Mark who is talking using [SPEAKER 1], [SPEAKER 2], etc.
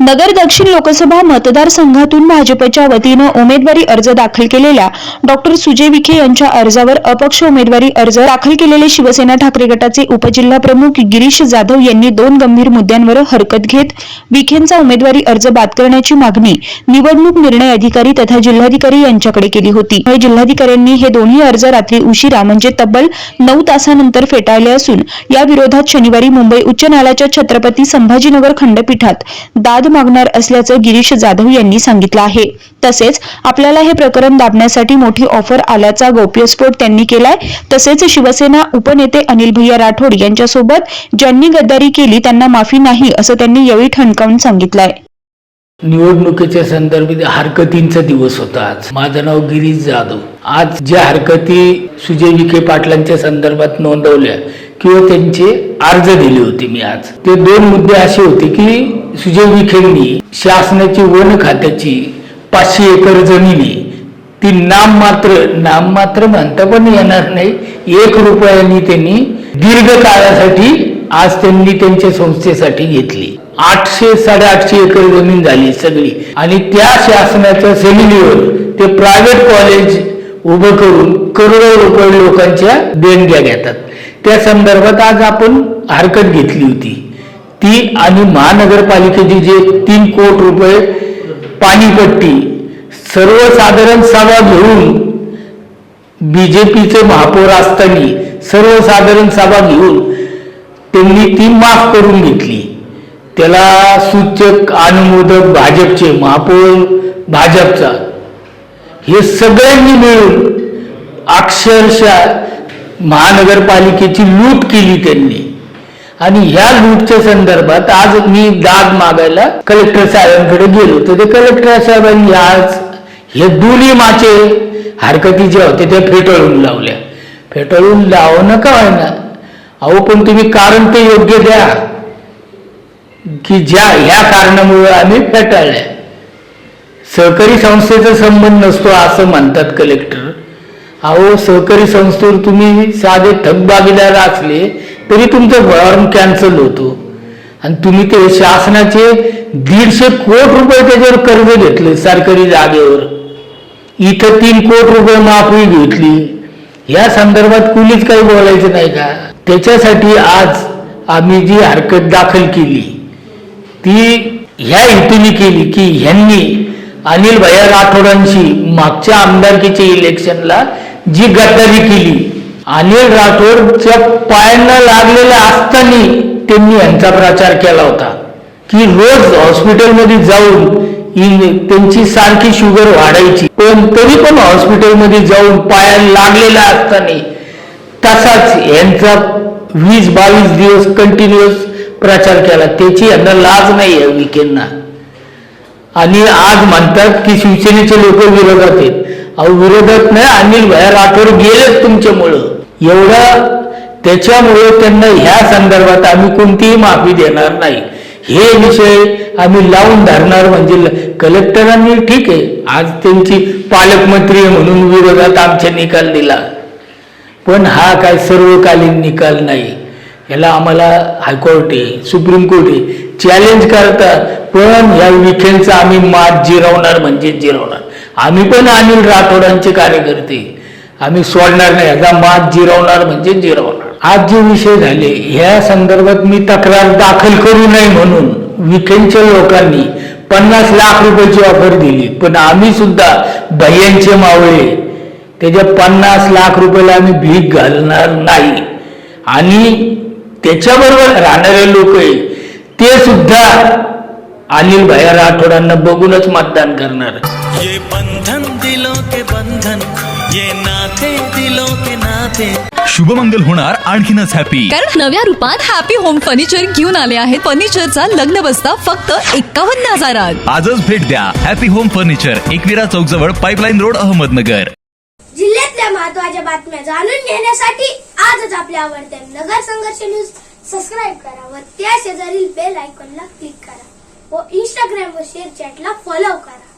[SPEAKER 1] Nagar दक्षिण लोकसभा मतदारसंघातून भाजपच्या वतीनं उमेदवारी अर्ज दाखल केलेल्या डॉक्टर सुजय विखे यांच्या अर्जावर अपक्ष उमेदवारी अर्ज दाखल केलेले शिवसेना ठाकरे गटाचे उपजिल्हा प्रमुख गिरीश जाधव यांनी दोन गंभीर मुद्द्यांवर हरकत घेत विखेंचा उमेदवारी अर्ज बाद करण्याची मागणी निवडणूक निर्णय अधिकारी तथा जिल्हाधिकारी यांच्याकडे केली होती. जिल्हाधिकाऱ्यांनी हे दोन्ही अर्ज रात्री उशिरा म्हणजे तब्बल नऊ तासानंतर फेटाळले असून या विरोधात शनिवारी मुंबई उच्च न्यायालयाच्या छत्रपती संभाजीनगर खंडपीठात दाद मागणार असल्याचं गिरीश जाधव यांनी सांगितलं आहे. तसेच आपल्याला हे प्रकरण दाबण्यासाठी मोठी ऑफर आल्याचा गौप्यस्फोट त्यांनी केलाय. तसेच शिवसेना उपनेते अनिल भैया राठोड यांच्यासोबत ज्यांनी गद्दारी केली त्यांना माफी नाही असं त्यांनी यावेळी ठणकावून सांगितलंय.
[SPEAKER 2] निवडणुकीच्या संदर्भात हरकतींचा दिवस होता आज. माझं नाव गिरीश जाधव. आज ज्या हरकती सुजय विखे पाटलांच्या संदर्भात नोंदवल्या किंवा त्यांचे अर्ज दिले होते मी आज ते दोन मुद्दे असे होते की सुजय विखेंनी शासनाची वन खात्याची पाचशे एकर जमिनी. ती नाममात्र नाममात्र म्हणता पण येणार नाही. एक रुपयांनी त्यांनी दीर्घ काळासाठी आज त्यांनी त्यांच्या संस्थेसाठी घेतली. आठशे साडेआठशे एकर जमीन झाली सगळी. आणि त्या शासनाच्या सेमिलीवर ते प्रायव्हेट कॉलेज उभं करून करोडो रुपये लोकांच्या देणग्या घेतात. त्या संदर्भात आज आपण हरकत घेतली होती. ती आणि महानगरपालिकेची जे तीन कोट रुपये पाणीपट्टी सर्वसाधारण सभा घेऊन बीजेपीचे महापौर असताना सर्वसाधारण सभा घेऊन त्यांनी ती माफ करून घेतली. त्याला सूचक अनुमोदक भाजपचे महापौर भाजपचा. हे सगळ्यांनी मिळून अक्षरशः महानगरपालिकेची लूट केली त्यांनी. आणि ह्या लूटच्या संदर्भात आज मी दाद मागायला कलेक्टर साहेबांकडे गेलो तर ते कलेक्टर साहेबांनी आज हे दोन्ही माचे हरकती ज्या होते त्या फेटाळून लावल्या. फेटाळून लावणं का व्हायना अहो पण तुम्ही कारण ते योग्य द्या की ज्या ह्या कारणामुळे आम्ही फेटाळल्या. सहकारी संस्थेचा संबंध नसतो असं म्हणतात कलेक्टर अहो सहकारी संस्थेवर तुम्ही साधे थकबागीदार असले तरी तुमचं फॉर्म कॅन्सल होतो. आणि तुम्ही ते शासनाचे दीडशे कोट रुपये त्याच्यावर कर्ज घेतलं सरकारी जागेवर. इथं तीन कोट रुपये माफी घेतली. या संदर्भात कुणीच काही बोलायचं नाही का? त्याच्यासाठी आज आम्ही जी हरकत दाखल केली ती ह्या हेतूने केली की ह्यांनी अनिल भैया राठोडांशी मागच्या आमदारकीच्या इलेक्शनला जी गद्दारी केली अनिल राठोडच्या पायांना लागलेल्या असताना त्यांनी यांचा प्रचार केला होता. की रोज हॉस्पिटलमध्ये जाऊन त्यांची सारखी शुगर वाढायची. पण तरी पण हॉस्पिटलमध्ये जाऊन पायाला लागलेला असताना तसाच यांचा वीस बावीस दिवस कंटिन्युअस प्रचार केला. त्याची यांना लाज नाही आहे विकेंना आणि आज म्हणतात की शिवसेनेचे लोक विरोधात आहेत. अहो विरोधात नाही अनिल भया राठोड गेलेच तुमच्यामुळं. एवढं त्याच्यामुळे त्यांना ह्या संदर्भात आम्ही कोणतीही माफी देणार नाही. हे विषय आम्ही लावून धरणार म्हणजे कलेक्टरांनी ठीक आहे. आज त्यांची पालकमंत्री म्हणून विरोधात आमच्या निकाल दिला. पण हा काय सर्वकालीन निकाल नाही. याला आम्हाला हायकोर्ट आहे सुप्रीम कोर्ट आहे चॅलेंज करतात. पण या विखेंचा आम्ही मात जिरवणार म्हणजे जिरवणार. आम्ही पण अनिल राठोडांचे कार्यकर्ते. आम्ही सोडणार नाही. एकदा मात जिरवणार म्हणजे जिरवणार. आज जे विषय झाले ह्या संदर्भात मी तक्रार दाखल करू नये म्हणून विखेंच्या लोकांनी पन्नास लाख रुपयाची ऑफर दिली. पण आम्ही सुद्धा भैयांचे मावळे त्याच्या पन्नास लाख रुपयाला आम्ही भीक घालणार नाही. आणि त्याच्याबरोबर राहणारे लोक आहे ते सुद्धा अनिल भैया राठोडांना बघूनच मतदान करणार.
[SPEAKER 3] ये बंधन दिलो के बंधन ये नाते दिलों के नाते।
[SPEAKER 4] शुभमंगल होणार आणखीनच हॅपी
[SPEAKER 5] कारण नव्या रूपात हॅपी होम फर्निचर घेऊन आले आहेत. फर्निचरचा लग्न बसता फक्त एकावन्न हजारात.
[SPEAKER 4] आजच भेट द्या. हॅपी होम फर्निचर एकविरा चौक जवळ पाईपलाईन रोड अहमदनगर.
[SPEAKER 6] जिल्ह्यातल्या महत्त्वाच्या बातम्या जाणून घेण्यासाठी आजच आपल्या आवडत्या नगर संघर्ष न्यूज सबस्क्राईब करा व त्या शेजारील बेल आयकॉनला क्लिक करा व इंस्टाग्राम व शेअर चॅटला फॉलो करा.